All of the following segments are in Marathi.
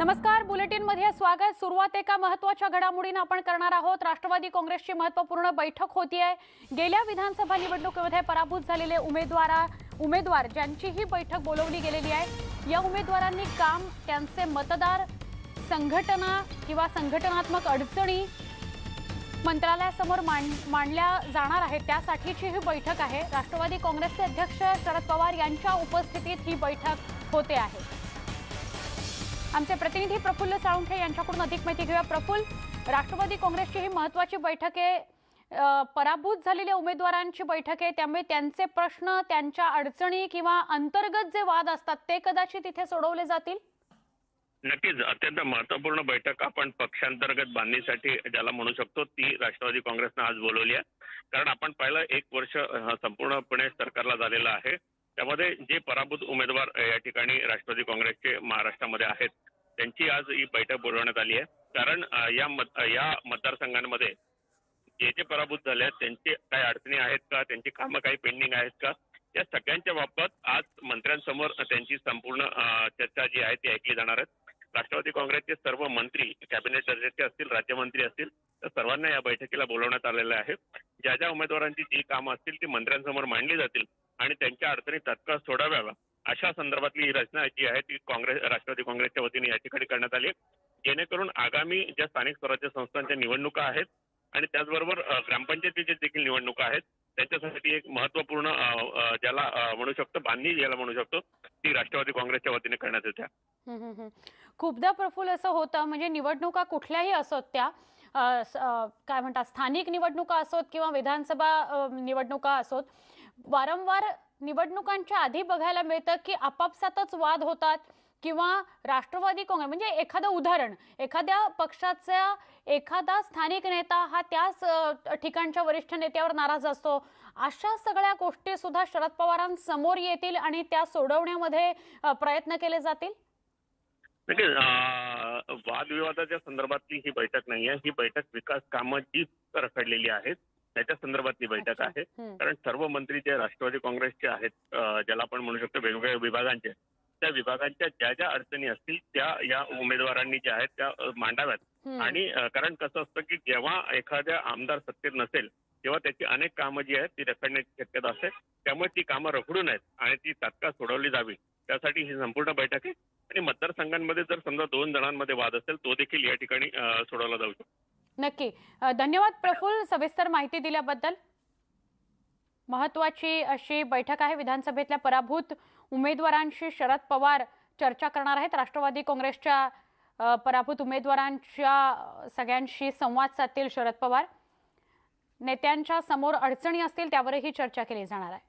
नमस्कार बुलेटिनमध्ये स्वागत. सुरुवात एका महत्त्वाच्या घडामोडीनं आपण करणार आहोत. राष्ट्रवादी काँग्रेसची महत्त्वपूर्ण बैठक होती आहे गेल्या विधानसभा निवडणुकीमध्ये पराभूत झालेले उमेदवारा उमेदवार ज्यांची ही बैठक बोलवली गेलेली आहे या उमेदवारांनी काम त्यांचे मतदार संघटना किंवा संघटनात्मक अडचणी मंत्रालयासमोर मांड मांडल्या जाणार आहेत. त्यासाठीची ही बैठक आहे. राष्ट्रवादी काँग्रेसचे अध्यक्ष शरद पवार यांच्या उपस्थितीत ही बैठक होते आहे. आमचे प्रतिनिधी प्रफुल्ल साळुंखे यांच्याकडून अधिक माहिती घेऊया. प्रफुल्ल राष्ट्रवादी काँग्रेसची ही महत्वाची बैठक आहे. पराभूत झालेल्या उमेदवारांची बैठक आहे. त्यामुळे त्यांचे प्रश्न त्यांच्या अडचणी किंवा अंतर्गत जे वाद असतात ते कदाचित इथे सोडवले जातील? नक्कीच अत्यंत महत्त्वपूर्ण बैठक आपण पक्षांतर्गत बांधणीसाठी ज्याला म्हणू शकतो ती राष्ट्रवादी काँग्रेसनं आज बोलवली आहे. कारण आपण पाहिलं एक वर्ष संपूर्णपणे सरकारला झालेलं आहे. त्यामध्ये जे पराभूत उमेदवार या ठिकाणी राष्ट्रवादी काँग्रेसचे महाराष्ट्रामध्ये आहेत त्यांची आज ही बैठक बोलवण्यात आली आहे. कारण या मत या मतदारसंघांमध्ये जे जे पराभूत झाले आहेत त्यांचे काही अडचणी आहेत का? त्यांची कामं काही पेंडिंग आहेत का? या सगळ्यांच्या बाबत आज मंत्र्यांसमोर त्यांची संपूर्ण चर्चा जी आहे ती ऐकली जाणार आहे. राष्ट्रवादी काँग्रेसचे सर्व मंत्री कॅबिनेट दर्जाचे असतील राज्यमंत्री असतील तर सर्वांना या बैठकीला बोलवण्यात आलेलं आहे. ज्या ज्या उमेदवारांची जी कामं असतील ती मंत्र्यांसमोर मांडली जातील. आणि त्यांच्या अडचणी तत्काळ सोडाव्यावा अशा संदर्भातली ही रचना जी आहे ती काँग्रेस राष्ट्रवादी काँग्रेसच्या वतीने या ठिकाणी करण्यात आली. जेणेकरून आगामी ज्या स्थानिक स्वराज्य संस्थांच्या निवडणुका आहेत आणि त्याचबरोबर ग्रामपंचायतीच्या देखील निवडणुका आहेत त्यांच्यासाठी एक महत्त्वपूर्ण ज्याला म्हणू शकतो बांधणी ज्याला म्हणू शकतो ती राष्ट्रवादी काँग्रेसच्या वतीने करण्यात येत्या खूपदा प्रफुल्ल असं होतं म्हणजे निवडणुका कुठल्याही असोत त्या काय म्हणतात स्थानिक निवडणुका असोत किंवा विधानसभा निवडणुका असोत वारंवार निवडणुकांच्या आधी बघायला मिळतं की आपापसातच वाद होतात किंवा राष्ट्रवादी काँग्रेस म्हणजे एखादं उदाहरण एखाद्या पक्षाचा एखादा स्थानिक नेता हा त्याच ठिकाणच्या वरिष्ठ नेत्यावर नाराज असतो. अशा सगळ्या गोष्टी सुद्धा शरद पवारांसमोर येतील आणि त्या सोडवण्यामध्ये प्रयत्न केले जातील? वादविवादाच्या संदर्भातली ही बैठक नाही आहे ही बैठक विकास कामं जी रखडलेली आहेत त्याच्या संदर्भातली बैठक. आहे. कारण सर्व मंत्री जे राष्ट्रवादी काँग्रेसचे आहेत ज्याला आपण म्हणू शकतो वेगवेगळ्या विभागांचे त्या विभागांच्या ज्या ज्या अडचणी असतील त्या या उमेदवारांनी ज्या आहेत त्या मांडाव्यात. आणि कारण कसं असतं की जेव्हा एखाद्या आमदार सत्तेत नसेल तेव्हा त्याची अनेक कामं जी आहेत ती रखडण्याची शक्यता असते त्यामुळे ती कामं रखडू नयेत आणि ती तात्काळ सोडवली जावी त्यासाठी ही संपूर्ण बैठक आहे आणि मतदारसंघांमध्ये जर समजा दोन जणांमध्ये वाद असेल तो देखील या ठिकाणी सोडवला जाऊ शकतो नक्की. धन्यवाद प्रफुल सविस्तर माहिती दिल्याबद्दल. महत्वाची अशी बैठक आहे. विधानसभेतल्या पराभूत उमेदवारांशी शरद पवार चर्चा करणार आहेत. राष्ट्रवादी काँग्रेसच्या पराभूत उमेदवारांच्या सगळ्यांशी संवाद साधतील शरद पवार. नेत्यांच्या समोर अडचणी असतील त्यावरही चर्चा केली जाणार आहे.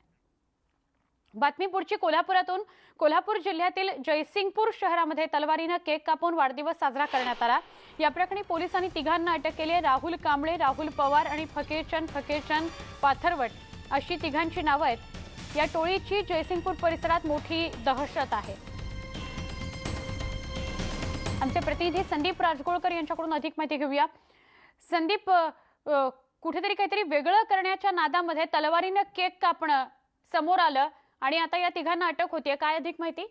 बातमी पुढची कोल्हापुरातून. कोल्हापूर जिल्ह्यातील जयसिंगपूर शहरामध्ये तलवारीनं केक कापून वाढदिवस साजरा करण्यात आला. या प्रकरणी पोलिसांनी तिघांना अटक केली आहे. राहुल कांबळे राहुल पवार आणि फकीरचंद फकीरचंद पाथरवट अशी तिघांची नावं आहेत. या टोळीची जयसिंगपूर परिसरात मोठी दहशत आहे. आमचे प्रतिनिधी संदीप राजगोळकर यांच्याकडून अधिक माहिती घेऊया. संदीप कुठेतरी काहीतरी वेगळं करण्याच्या नादामध्ये तलवारीनं केक कापणं समोर आलं. आणि आता या तिघांना अटक होतीये काय अधिक माहिती?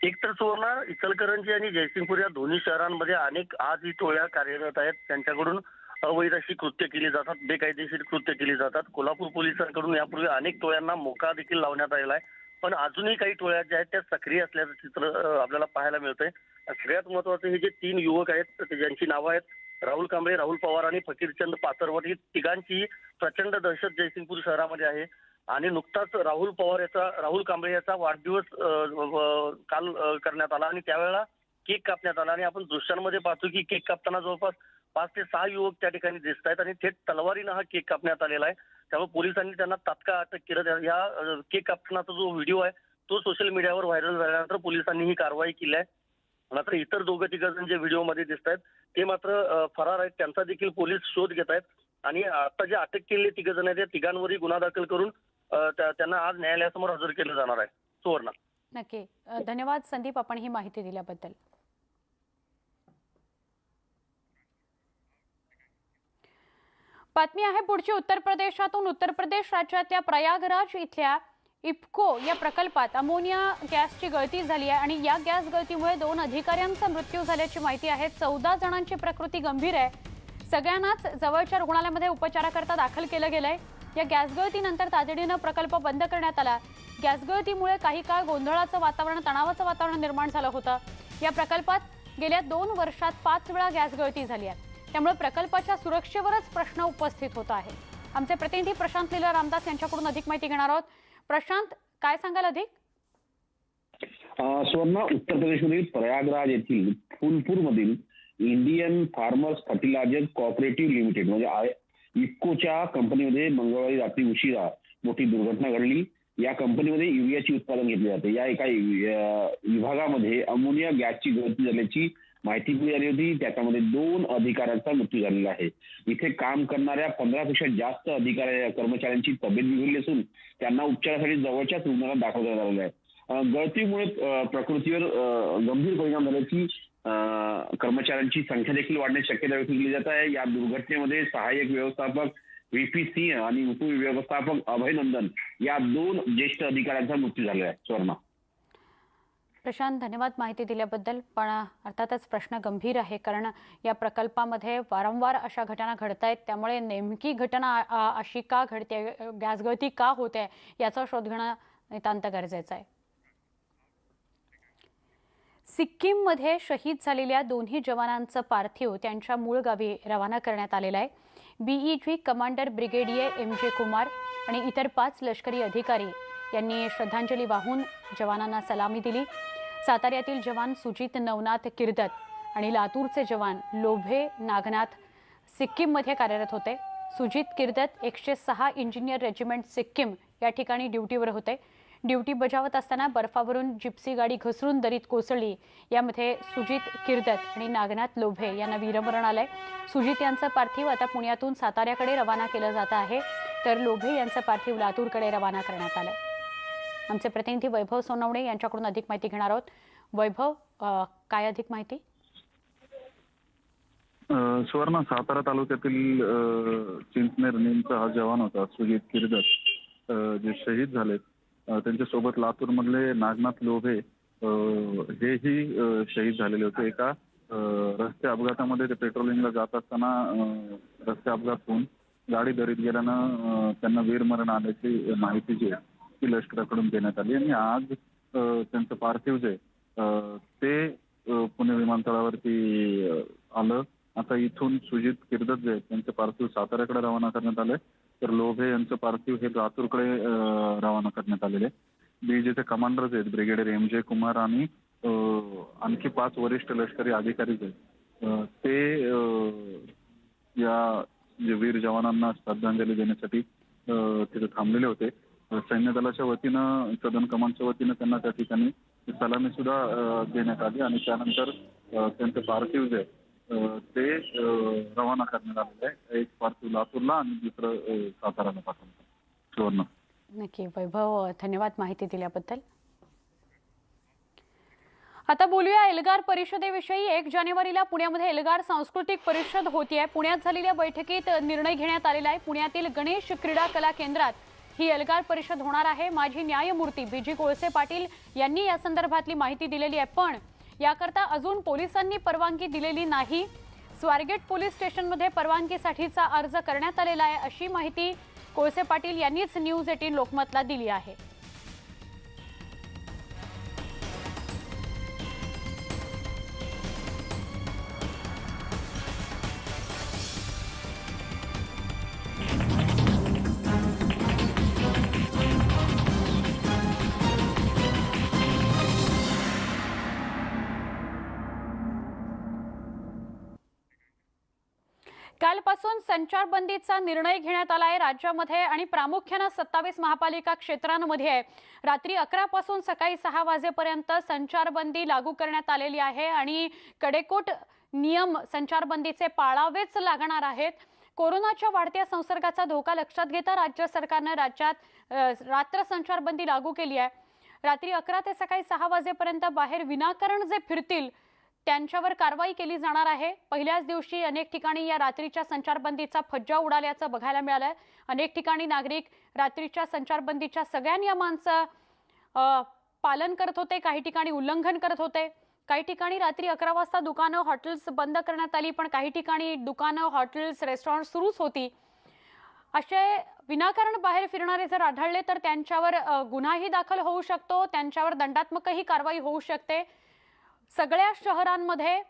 एक तर सुवर्ण इचलकरंजी आणि जयसिंगपूर या दोन्ही शहरांमध्ये अनेक आज ही टोळ्या कार्यरत आहेत. त्यांच्याकडून अवैध अशी कृत्य केली जातात बेकायदेशीर कृत्य केली जातात. कोल्हापूर पोलिसांकडून यापूर्वी अनेक टोळ्यांना मोका देखील लावण्यात आलेला आहे. पण अजूनही काही टोळ्या ज्या आहेत त्या सक्रिय असल्याचं चित्र आपल्याला पाहायला मिळतंय. सगळ्यात महत्वाचं हे जे तीन युवक आहेत ज्यांची नावं आहेत राहुल कांबळे राहुल पवार आणि फकीरचंद पाथरवट ही तिघांची प्रचंड दहशत जयसिंगपूर शहरामध्ये आहे. आणि नुकताच राहुल पवार याचा राहुल कांबळे याचा वाढदिवस काल करण्यात आला आणि त्यावेळेला केक कापण्यात आला. आणि आपण दृश्यांमध्ये पाहतो की केक कापताना जवळपास पाच ते सहा युवक त्या ठिकाणी दिसत आहेत आणि थेट तलवारीनं हा केक कापण्यात आलेला आहे. त्यामुळे पोलिसांनी त्यांना तात्काळ अटक केलं. या केक कापतानाचा जो व्हिडिओ आहे तो सोशल मीडियावर व्हायरल झाल्यानंतर पोलिसांनी ही कारवाई केली आहे. मात्र इतर दोघं तिघजण जे व्हिडिओमध्ये दिसत आहेत ते मात्र फरार आहेत. त्यांचा देखील पोलीस शोध घेत आहेत. आणि आता जे अटक केलेले तिघ जण आहेत त्या तिघांवरही गुन्हा दाखल करून त्यांना आज न्यायालयासमोर हजर केलं जाणार आहे सुवर्ण. नक्की. धन्यवाद संदीप आपण ही माहिती दिल्याबद्दल. बातमी आहे पुढची. उत्तर प्रदेशातून उत्तर प्रदेश राज्यातल्या प्रयागराज इथल्या इफको या प्रकल्पात अमोनिया गॅसची गळती झाली आहे आणि या गॅस गळतीमुळे दोन अधिकाऱ्यांचा मृत्यू झाल्याची माहिती आहे. चौदा जणांची प्रकृती गंभीर आहे. सगळ्यांनाच जवळच्या रुग्णालयामध्ये उपचाराकरता दाखल केलं गेलंय. या गॅसगळतीनंतर तातडीनं प्रकल्प बंद करण्यात आला. गॅस गळतीमुळे काही काळ गोंधळाचं वातावरण तणावाचं वातावरण निर्माण झालं होतं. या प्रकल्पात गेल्या दोन वर्षात पाच वेळा गॅस गळती झाली आहे. त्यामुळे प्रकल्पाच्या सुरक्षेवरच प्रश्न उपस्थित होत आहे. आमचे प्रतिनिधी प्रशांत लीला रामदास यांच्याकडून अधिक माहिती घेणार आहोत. प्रशांत काय सांगाल अधिक? स्वर्ण उत्तर प्रदेशमधील प्रयागराज येथील फुलपूरमधील Indian farmers fertiliser cooperative limited म्हणजे आय इफ्कोच्या कंपनीमध्ये मंगळवारी रात्री उशिरा मोठी दुर्घटना घडली. या कंपनीमध्ये युरियाची उत्पादन घेतले जाते. या एका विभागामध्ये अमोनिया गॅसची गळती झाल्याची माहिती मिळाली होती. त्याच्यामध्ये दोन अधिकाऱ्यांचा मृत्यू झालेला आहे. इथे काम करणाऱ्या पंधरापेक्षा जास्त अधिकाऱ्या कर्मचाऱ्यांची तब्येत बिघडली असून त्यांना उपचारासाठी जवळच्याच रुग्णालयात दाखल करण्यात आलेला आहे. गळतीमुळे प्रकृतीवर गंभीर परिणाम झाल्याची कर्मचाऱ्यांची संख्या देखील वाढण्याची शक्यता व्यक्त केली जात आहे. या दुर्घटनेमध्ये सहाय्यक व्यवस्थापक व्ही पी सिंह आणि उपव्यवस्थापक अभयनंदन या दोन ज्येष्ठ अधिकाऱ्यांचा मृत्यू झालेला आहे. स्वर्णा. प्रशांत धन्यवाद माहिती दिल्याबद्दल. पण अर्थातच प्रश्न गंभीर आहे कारण या प्रकल्पामध्ये वारंवार अशा घटना घडत आहेत. त्यामुळे नेमकी घटना अशी का घडते गॅस गळती का होते याचा शोध घेणं नितांत गरजेचं आहे. सिक्कीममध्ये शहीद झालेल्या दोन्ही जवानांचं पार्थिव त्यांच्या मूळ गावी रवाना करण्यात आलेलं आहे. BEG commander brigadier M J Kumar आणि इतर पाच लष्करी अधिकारी यांनी श्रद्धांजली वाहून जवानांना सलामी दिली. साताऱ्यातील जवान सुजित नवनाथ किर्दत आणि लातूरचे जवान लोभे नागनाथ सिक्कीममध्ये कार्यरत होते. सुजित किर्दत एकशे सहा इंजिनियर रेजिमेंट सिक्कीम या ठिकाणी ड्युटीवर होते. ड्युटी बजावत असताना बर्फावरून जिप्सी गाडी घसरून दरीत कोसळली. यामध्ये सुजित किर्दत आणि नागनाथ लोभे यांना वीरमरण आलंय. सुजित यांचं पार्थिव आता पुण्यातून साताऱ्याकडे रवाना केलं जात आहे. तर लोभे यांचं पार्थिव लातूरकडे रवाना करण्यात आलं आमचे प्रतिनिधी वैभव सोनवणे यांच्याकडून अधिक माहिती घेणार आहोत. वैभव काय अधिक माहिती? सुवर्ण सातारा तालुक्यातील चिंचनेर नेमचा हा जवान होता सुजित किर्दत. जे शहीद झालेत. त्यांच्यासोबत लातूर मधले नागनाथ लोभे हेही शहीद झालेले होते. एका रस्ते अपघातामध्ये ते पेट्रोलिंगला जात असताना रस्ते अपघात होऊन गाडी दरीत गेल्यानं त्यांना वीरमरण आल्याची माहिती जी आहे ती लष्कराकडून देण्यात आली. आणि आज त्यांचं पार्थिव जे ते पुणे विमानतळावरती आलं. आता इथून सुजित किर्दत जे आहेत, त्यांचे पार्थिव साताऱ्याकडे रवाना करण्यात आले तर लोभे यांचं पार्थिव हे लातूरकडे रवाना करण्यात आलेले बीजेचे कमांडर्स जे आहेत ब्रिगेडियर एम जे कुमार आणि आणखी पाच वरिष्ठ लष्करी अधिकारीच आहेत, ते या जे वीर जवानांना श्रद्धांजली देण्यासाठी तिथे थांबलेले होते. सैन्य दलाच्या वतीनं सदन कमांडच्या वतीनं त्यांना त्या ठिकाणी सलामी सुद्धा देण्यात आली आणि त्यानंतर त्यांचे त्यांचं पार्थिव जे ते रवाना करण्यात आलेलं आहे. एक पार्थिव लातूरला आणि दुसरं साताराला पाठवलं. सुवर्ण. नक्की. वैभव धन्यवाद माहिती दिल्याबद्दल. आता बोलूया एल्गार परिषदेविषयी. एक जानेवारीला पुण्यामध्ये एल्गार सांस्कृतिक परिषद होती आहे पुण्यात झालेल्या बैठकीत निर्णय घेण्यात आलेला आहे. पुण्यातील गणेश क्रीडा कला केंद्रात ही एल्गार परिषद होणार आहे. माझी न्यायमूर्ती बी जी कोळसे पाटील यांनी या संदर्भातली माहिती दिलेली आहे. पण याकरता अजून पोलिसांनी परवानगी दिलेली नाही. स्वारगेट पोलीस स्टेशनमध्ये परवानगीसाठीचा अर्ज करण्यात आलेला आहे अशी माहिती कोळसे पाटील यांनीच न्यूज एटीन लोकमतला दिली आहे. कालपासून संचारबंदीचा निर्णय घेण्यात आला आहे राज्यामध्ये आणि प्रामुख्यानं सत्तावीस महापालिका क्षेत्रांमध्ये आहे. रात्री अकरापासून सकाळी सहा वाजेपर्यंत संचारबंदी लागू करण्यात आलेली आहे आणि कडेकोट नियम संचारबंदीचे पाळावेच लागणार आहेत. कोरोनाच्या वाढत्या संसर्गाचा धोका लक्षात घेता राज्य सरकारनं राज्यात रात्र संचारबंदी लागू केली आहे. रात्री अकरा ते सकाळी सहा वाजेपर्यंत बाहेर विनाकारण जे फिरतील त्यांच्यावर कारवाई केली जाणार आहे. पहिल्याच दिवशी अनेक ठिकाणी या रात्रीच्या संचारबंदीचा फज्जा उडाल्याचं बघायला मिळालंय. अनेक ठिकाणी नागरिक रात्रीच्या संचारबंदीच्या सगळ्या नियमांचं पालन करत होते. काही ठिकाणी उल्लंघन करत होते. काही ठिकाणी रात्री अकरा वाजता दुकानं हॉटेल्स बंद करण्यात आली पण काही ठिकाणी दुकानं हॉटेल्स रेस्टॉरंट सुरूच होती. असे विनाकारण बाहेर फिरणारे जर आढळले तर त्यांच्यावर गुन्हाही दाखल होऊ शकतो. त्यांच्यावर दंडात्मकही कारवाई होऊ शकते. सगळ्या शहरांमध्ये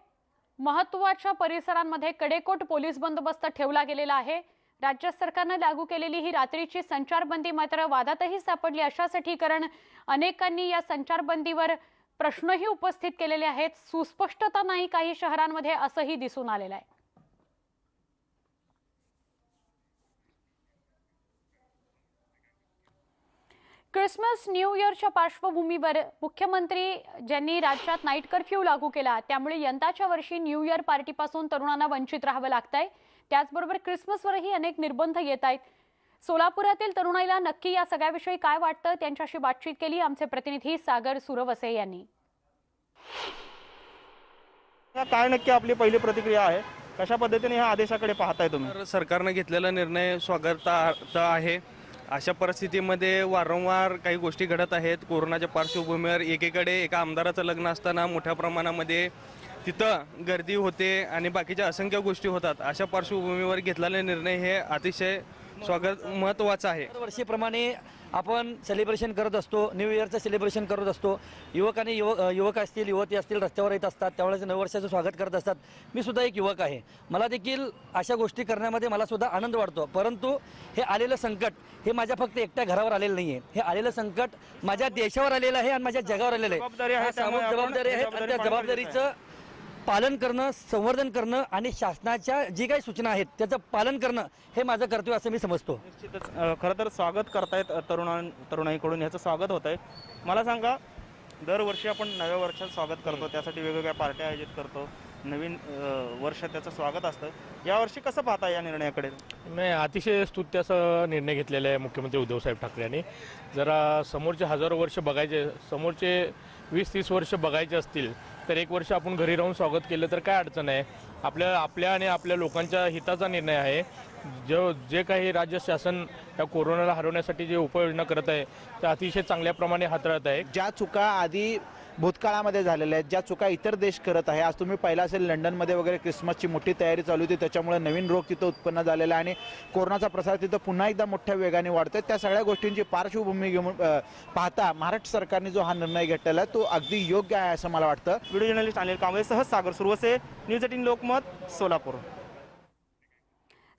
महत्त्वाच्या परिसरांमध्ये कडेकोट पोलीस बंदोबस्त ठेवला गेलेला आहे. राज्य सरकारनं लागू केलेली ही रात्रीची संचारबंदी मात्र वादातही सापडली. अशासाठी कारण अनेकांनी या संचारबंदीवर प्रश्नही उपस्थित केलेले आहेत. सुस्पष्टता नाही काही शहरांमध्ये असंही दिसून आलेलं आहे. क्रिसमस न्यू इयरच्या पार्श्वभूमीवर मुख्यमंत्री ज्यांनी राज्यात नाईट कर्फ्यू लागू केला त्यामुळे यंदाच्या वर्षी न्यू इयर पार्टीपासून तरुणांना वंचित राहावं लागतंय. त्याचबरोबर क्रिसमसवरही अनेक निर्बंध येत आहेत. सोलापुरातील तरुणाईला नक्की या सगळ्याविषयी काय वाटतं? त्यांच्याशी बातचीत केली आमचे प्रतिनिधी सागर सुरवसे यांनी. या काय नक्की आपली पहिली प्रतिक्रिया आहे? कशा पद्धतीने ह्या आदेशाकडे पाहताय तुम्ही? सरकारनं घेतलेला निर्णय स्वागतार्थ आहे. अशा परिस्थितीमध्ये वारंवार काही गोष्टी घडत आहेत. कोरोनाच्या पार्श्वभूमीवर एकीकडे एका आमदाराचं लग्न असताना मोठ्या प्रमाणामध्ये तिथं गर्दी होते आणि बाकीच्या असंख्य गोष्टी होतात. अशा पार्श्वभूमीवर घेतलेला निर्णय हे अतिशय स्वागत महत्त्वाचं आहे. दरवर्षीप्रमाणे आपण सेलिब्रेशन करत असतो न्यू इयरचं सेलिब्रेशन करत असतो. युवक आणि युवक युवक असतील युवती असतील रस्त्यावर येत असतात त्यावेळेस नववर्षाचं स्वागत करत असतात. मी सुद्धा एक युवक आहे. मला देखील अशा गोष्टी करण्यामध्ये मला सुद्धा आनंद वाटतो. परंतु हे आलेलं संकट हे माझ्या फक्त एकट्या घरावर आलेलं नाही आहे हे आलेलं संकट माझ्या देशावर आलेलं आहे आणि माझ्या जगावर आलेलं आहे. जबाबदारी आहे, त्या जबाबदारीचं पालन करणं संवर्धन करणं आणि शासनाच्या जी काही सूचना आहेत त्याचं पालन करणं हे माझं कर्तव्य असं मी समजतो. निश्चितच. खरं तर स्वागत करतायत तरुणां तरुणाईकडून. ह्याचं स्वागत होत आहे मला सांगा दरवर्षी आपण नव्या वर्षात स्वागत करतो त्यासाठी वेगवेगळ्या पार्ट्या आयोजित करतो नवीन वर्ष त्याचं स्वागत असतं. यावर्षी कसं पाहता या निर्णयाकडे? नाही अतिशय स्तुत्य असा निर्णय घेतलेला आहे मुख्यमंत्री उद्धवसाहेब ठाकरे यांनी. जरा समोरचे हजारो वर्ष बघायचे समोरचे वीस तीस वर्ष बघायचे असतील तर एक वर्ष आपण घरी राहून स्वागत केलं तर काय अडचण आहे? आपल्या आपल्या आणि आपल्या लोकांच्या हिताचा निर्णय आहे. जो जे काही राज्य शासन या कोरोनाला हरवण्यासाठी जे उपाययोजना करत आहे त्या अतिशय चांगल्याप्रमाणे हाताळत आहे. ज्या चुका आधी भूतकाळामध्ये झालेल्या आहेत ज्या चुका इतर देश करत आहे. आज तुम्ही पाहिलं असेल लंडनमध्ये वगैरे क्रिसमसची मोठी तयारी चालू होती त्याच्यामुळे नवीन रोग तिथं उत्पन्न झालेला आहे आणि कोरोनाचा प्रसार तिथं पुन्हा एकदा मोठ्या वेगाने वाढतोय. त्या सगळ्या गोष्टींची पार्श्वभूमी घेऊन पाहता महाराष्ट्र सरकारने जो हा निर्णय घेतलेला आहे तो अगदी योग्य आहे असं मला वाटतं. व्हिडिओ जर्नलिस्ट अनिल कांबळेसह सागर सुरवसे न्यूज एटीन लोकमत सोलापूर.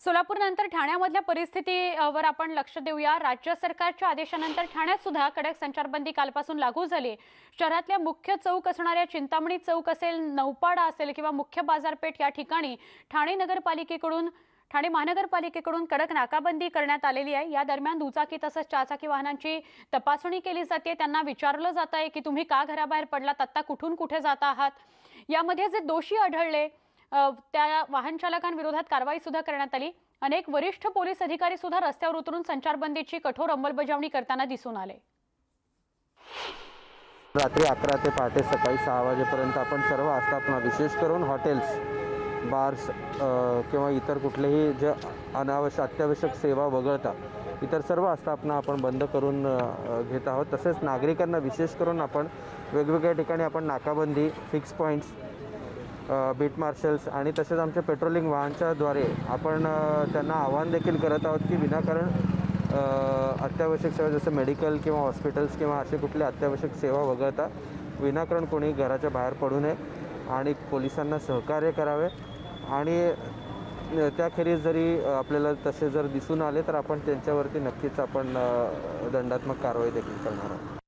सोलापूरनंतर ठाण्यामधल्या परिस्थितीवर आपण लक्ष देऊया. राज्य सरकारच्या आदेशानंतर ठाण्यात सुद्धा कडक संचारबंदी कालपासून लागू झाली. शहरातल्या मुख्य चौक असणाऱ्या चिंतामणी चौक असेल नौपाडा असेल किंवा मुख्य बाजारपेठ या ठिकाणी ठाणे नगरपालिकेकडून ठाणे महानगरपालिकेकडून कडक नाकाबंदी करण्यात आलेली आहे. या दरम्यान दुचाकी तसंच चारचाकी वाहनांची तपासणी केली जाते. त्यांना विचारलं जात आहे की तुम्ही का घराबाहेर पडलात? आत्ता कुठून कुठे जात आहात? यामध्ये जे दोषी आढळले त्या वाहन चालकांविरोधात कारवाई सुद्धा करण्यात आली. अनेक वरिष्ठ पोलीस अधिकारी सुद्धा रस्त्यावर उतरून संचारबंदीची कठोर अंमलबजावणी करताना दिसून आले. रात्री अकरा ते पहाटे सकाळी सहा वाजेपर्यंत आपण सर्व आस्थापना विशेष करून हॉटेल्स बार्स किंवा इतर कुठलेही जे अनावश्यक अत्यावश्यक सेवा वगळता इतर सर्व आस्थापना आपण बंद करून घेत आहोत. तसेच नागरिकांना विशेष करून आपण वेगवेगळ्या ठिकाणी आपण नाकाबंदी फिक्स पॉईंट्स बीट मार्शल्स आणि तसेच आमच्या पेट्रोलिंग वाहनच्याद्वारे आपण त्यांना आवाहन देखील करत आहोत की विनाकारण अत्यावश्यक सेवा जसं मेडिकल किंवा हॉस्पिटल्स किंवा असे कुठले अत्यावश्यक सेवा वगळता विनाकारण कोणी घराच्या बाहेर पडू नये आणि पोलिसांना सहकार्य करावे. आणि त्याखेरीज जरी आपल्याला तसे जर दिसून आले तर आपण त्यांच्यावरती नक्कीच आपण दंडात्मक कारवाई देखील करणार आहोत.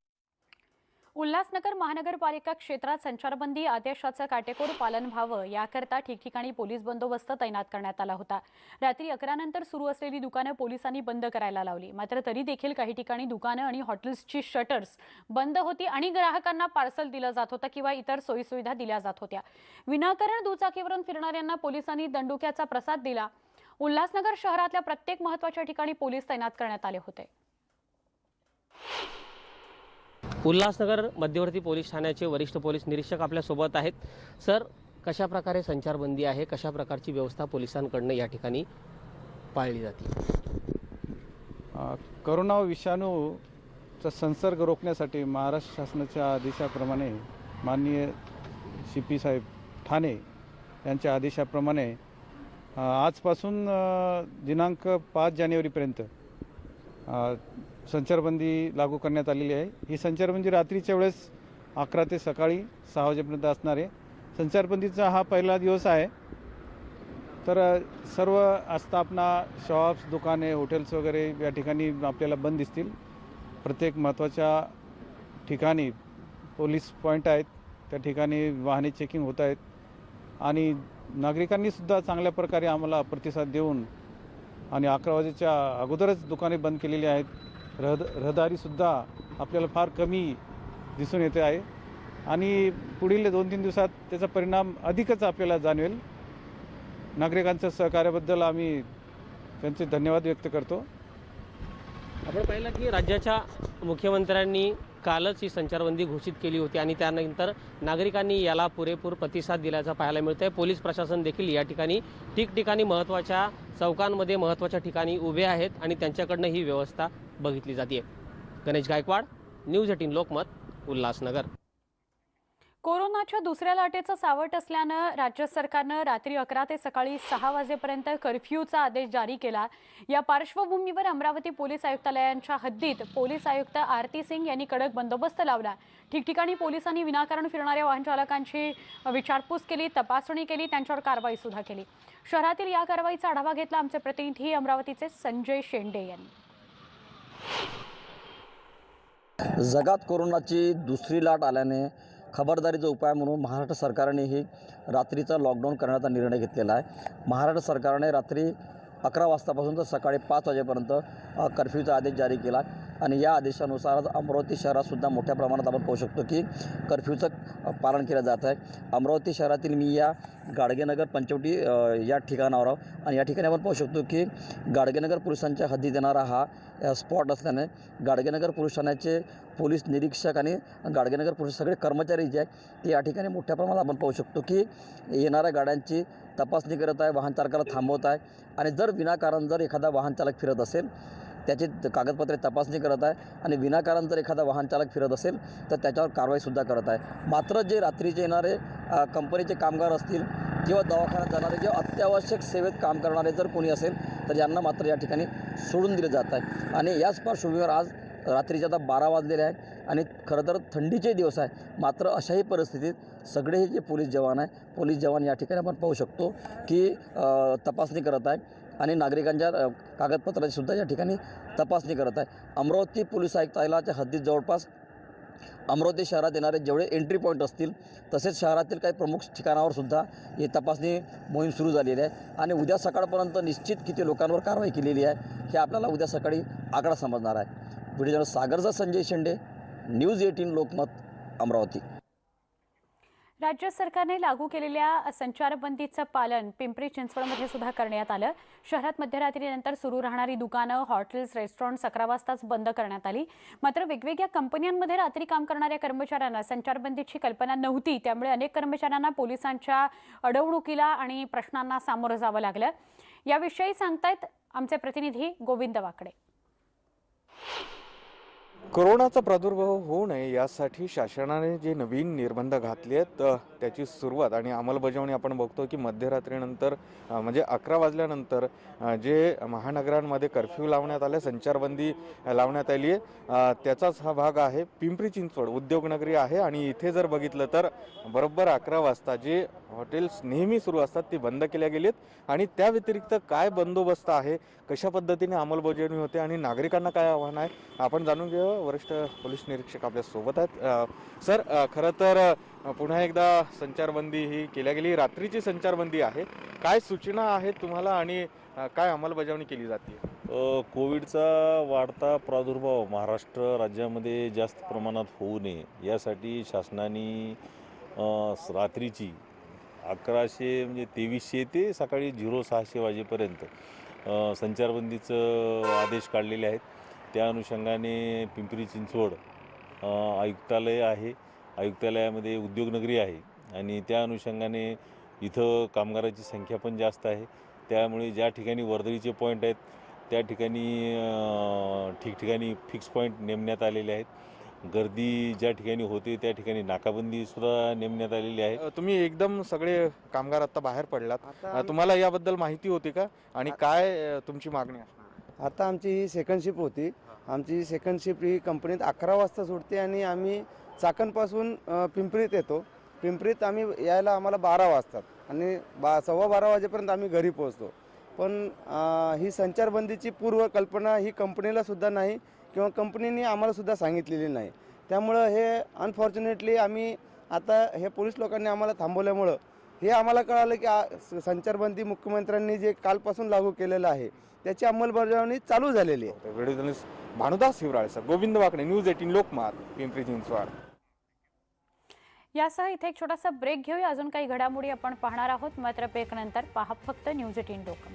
उल्हासनगर महानगरपालिका क्षेत्रात संचारबंदी आदेशाचं काटेकोर पालन व्हावं याकरता ठिकठिकाणी पोलीस बंदोबस्त तैनात करण्यात आला होता. रात्री अकरा नंतर सुरू असलेली दुकानं पोलिसांनी बंद करायला लावली. मात्र तरी देखील काही ठिकाणी दुकानं आणि हॉटेल्सची शटर्स बंद होती आणि ग्राहकांना पार्सल दिलं जात होतं किंवा इतर सोयीसुविधा दिल्या जात होत्या. विनाकारण दुचाकीवरून फिरणाऱ्यांना पोलिसांनी दंडुक्याचा प्रसाद दिला. उल्हासनगर शहरातल्या प्रत्येक महत्त्वाच्या ठिकाणी पोलीस तैनात करण्यात आले होते. उल्हासनगर मध्यवर्ती पोलीस ठाण्याचे वरिष्ठ पोलीस निरीक्षक आपल्यासोबत आहेत. सर कशा प्रकारे संचारबंदी आहे? कशा प्रकारची व्यवस्था पोलिसांकडनं या ठिकाणी पाळली जाते? करोना विषाणूचा संसर्ग रोखण्यासाठी महाराष्ट्र शासनाच्या आदेशाप्रमाणे माननीय सी पी साहेब ठाणे यांच्या आदेशाप्रमाणे आजपासून दिनांक पाच जानेवारीपर्यंत संचारबंदी लागू करण्यात आलेली आहे. ही संचारबंदी रात्रीच्या वेळेस अकरा ते सकाळी सहा वाजेपर्यंत असणार आहे. संचारबंदीचा हा पहिला दिवस आहे. तर सर्व आस्थापना शॉप्स दुकाने हॉटेल्स वगैरे या ठिकाणी आपल्याला बंद दिसतील. प्रत्येक महत्त्वाच्या ठिकाणी पोलीस पॉईंट आहेत. त्या ठिकाणी वाहने चेकिंग होत आहेत. आणि नागरिकांनीसुद्धा चांगल्या प्रकारे आम्हाला प्रतिसाद देऊन आणि अकरा वाजेच्या अगोदरच दुकाने बंद केलेली आहेत. रहद रहदारीसुद्धा आपल्याला फार कमी दिसून येते आहे. आणि पुढील दोन तीन दिवसात त्याचा परिणाम अधिकच आपल्याला जाणवेल. नागरिकांच्या सहकार्याबद्दल आम्ही त्यांचे धन्यवाद व्यक्त करतो. आपण पाहिलं की राज्याच्या मुख्यमंत्र्यांनी कालच ही संचारबंदी घोषित केली होती आणि त्यानंतर नागरिकांनी याला पुरेपूर प्रतिसाद दिल्याचं पाहायला मिळतंय. पोलीस प्रशासन देखील या ठिकाणी ठिकठिकाणी महत्त्वाच्या चौकांमध्ये महत्त्वाच्या ठिकाणी उभे आहेत आणि त्यांच्याकडनं ही व्यवस्था बघितली जाते गणेश गायकवाड न्यूज एटीन लोकमत उल्हासनगर. कोरोनाच्या दुसऱ्या लाटेचं सावट असल्यानं राज्य सरकारनं रात्री अकरा ते सकाळी सहा वाजेपर्यंत कर्फ्यूचा आदेश जारी केला. या पार्श्वभूमीवर अमरावती पोलीस आयुक्तालयांच्या हद्दीत पोलीस आयुक्त आरती सिंग यांनी कडक बंदोबस्त लावला. ठिकठिकाणी पोलिसांनी विनाकारण फिरणाऱ्या वाहन चालकांची विचारपूस केली तपासणी केली त्यांच्यावर कारवाई सुद्धा केली. शहरातील या कारवाईचा आढावा घेतला आमचे प्रतिनिधी अमरावतीचे संजय शेंडे यांनी. जगात कोरोनाची दुसरी लाट आल्याने खबरदारीचा उपाय म्हणून महाराष्ट्र सरकारने ही रात्रीचा लॉकडाऊन करण्याचा निर्णय घेतलेला आहे. महाराष्ट्र सरकारने रात्री अकरा वाजतापासून तर सकाळी पाच वाजेपर्यंत कर्फ्यूचा आदेश जारी केला. आणि या आदेशानुसार अमरावती शहरातसुद्धा मोठ्या प्रमाणात आपण पाहू शकतो की कर्फ्यूचं पालन केलं जात आहे. अमरावती शहरातील मी या गाडगेनगर पंचवटी या ठिकाणावर आहो आणि या ठिकाणी आपण पाहू शकतो की गाडगेनगर पोलिसांच्या हद्दीत येणारा हा स्पॉट असल्याने गाडगेनगर पोलीस ठाण्याचे पोलीस निरीक्षक आणि गाडगेनगर पोलीस सगळे कर्मचारी जे आहेत ते या ठिकाणी मोठ्या प्रमाणात आपण पाहू शकतो की येणाऱ्या गाड्यांची तपासणी करत आहे वाहन चालकाला थांबवत आहे. आणि जर विनाकारण जर एखादा वाहन चालक फिरत असेल त्याची कागदपत्रे तपासणी करत आहे आणि विनाकारण जर एखादा वाहनचालक फिरत असेल तर त्याच्यावर कारवाईसुद्धा करत आहे. मात्र जे रात्रीचे येणारे कंपनीचे कामगार असतील किंवा दवाखान्यात जाणारे किंवा अत्यावश्यक सेवेत काम करणारे जर कोणी असेल तर यांना मात्र या ठिकाणी सोडून दिले जात आहे. आणि याच पार्श्वभूमीवर आज रात्रीचे आता बारा वाजलेले आहे आणि खरं तर थंडीचे दिवस आहे. मात्र अशाही परिस्थितीत सगळे हे जे पोलीस जवान आहे पोलीस जवान या ठिकाणी आपण पाहू शकतो की तपासणी करत आहे. आणि नागरिकांच्या कागदपत्राची सुद्धा या ठिकाणी तपासणी करत आहे. अमरावती पोलीस आयुक्तालयाच्या हद्दीत जवळपास अमरावती शहरात येणारे जेवढे एंट्री पॉईंट असतील तसेच शहरातील काही प्रमुख ठिकाणावर सुद्धा ही तपासणी मोहीम सुरू झालेली आहे. आणि उद्या सकाळपर्यंत निश्चित किती लोकांवर कारवाई केलेली आहे हे आपल्याला उद्या सकाळी आकडा समजणार आहे. व्हिडिओ सागरचा संजय शेंडे न्यूज एटीन लोकमत अमरावती. राज्य सरकारने लागू केलेल्या संचारबंदीचं पालन पिंपरी चिंचवडमध्ये सुद्धा करण्यात आलं. शहरात मध्यरात्रीनंतर सुरू राहणारी दुकानं हॉटेल्स रेस्टॉरंट्स अकरा वाजताच बंद करण्यात आली. मात्र वेगवेगळ्या कंपन्यांमध्ये रात्री काम करणाऱ्या कर्मचाऱ्यांना संचारबंदीची कल्पना नव्हती. त्यामुळे अनेक कर्मचाऱ्यांना पोलिसांच्या अडवणुकीला आणि प्रश्नांना सामोरं जावं लागलं. याविषयी सांगतायत आमचे प्रतिनिधी गोविंद वाकडे. कोरोनाचा प्रादुर्भाव होऊ नये यासाठी शासनाने जे नवीन निर्बंध घातले आहेत त्याची सुरुवात आणि अंमलबजावणी आपण बघतो की मध्यरात्रीनंतर म्हणजे अकरा वाजल्यानंतर जे महानगरांमध्ये कर्फ्यू लावण्यात आले संचारबंदी लावण्यात आली आहे त्याचाच हा भाग आहे. पिंपरी चिंचवड उद्योगनगरी आहे आणि इथे जर बघितलं तर बरोबर अकरा वाजता जे हॉटेल्स नेहमी सुरू असतात ती बंद केल्या गेलीत. आणि त्या व्यतिरिक्त काय बंदोबस्त आहे? कशा पद्धतीने अंमलबजावणी होते? आणि नागरिकांना काय आव्हान आहे? आपण जाणून घेऊ. वरिष्ठ पोलीस निरीक्षक आपल्यासोबत आहेत. सर खरं तर पुन्हा एकदा संचारबंदी ही केल्या गेली. रात्रीची संचारबंदी आहे. काय सूचना आहेत तुम्हाला आणि काय अंमलबजावणी केली जाते? कोविडचा वाढता प्रादुर्भाव महाराष्ट्र राज्यामध्ये जास्त प्रमाणात होऊ नये यासाठी शासनाने रात्रीची अकराशे म्हणजे तेवीसशे ते सकाळी झिरो सहाशे वाजेपर्यंत संचारबंदीचं आदेश काढलेले आहेत. त्या अनुषंगाने पिंपरी चिंचवड आयुक्तालय आहे. आयुक्तालयामध्ये उद्योगनगरी आहे आणि त्या अनुषंगाने इथं कामगाराची संख्या पण जास्त आहे. त्यामुळे ज्या ठिकाणी वर्दळीचे पॉईंट आहेत त्या ठिकाणी ठिकठिकाणी फिक्स पॉईंट नेमण्यात आलेले आहेत. गर्दी ज्या ठिकाणी होते त्या ठिकाणी नाकाबंदी सुद्धा नेमण्यात आलेली आहे. तुम्ही एकदम सगळे कामगार आता बाहेर पडलात. तुम्हाला याबद्दल माहिती होती का? आणि काय तुमची मागणी आता आमची ही सेकंड शिफ्ट होती. आमची सेकंड शिफ्ट ही कंपनीत अकरा वाजता सुटते आणि आम्ही चाकणपासून पिंपरीत येतो. पिंपरीत आम्ही यायला आम्हाला बारा वाजतात आणि बा सव्वा बारा वाजेपर्यंत आम्ही घरी पोहोचतो. पण ही संचारबंदीची पूर्व कल्पना ही कंपनीला सुद्धा नाही किंवा कंपनीने आम्हाला सुद्धा सांगितलेली नाही. त्यामुळं हे अनफॉर्च्युनेटली आम्ही आता हे पोलीस लोकांनी आम्हाला थांबवल्यामुळं हे आम्हाला कळालं की संचारबंदी मुख्यमंत्र्यांनी जे कालपासून लागू केलेलं आहे त्याची अंमलबजावणी चालू झालेली आहे. व्हिडिओ जर्नलिस्ट भानुदास हिवराळेसर गोविंद वाकडे न्यूज एटीन लोकमात पिंपरी चिंचवड. यासह इथे एक छोटासा ब्रेक घेऊया. अजून काही घडामोडी आपण पाहणार आहोत. मात्र ब्रेक नंतर पहा फक्त न्यूज एटीन डोकं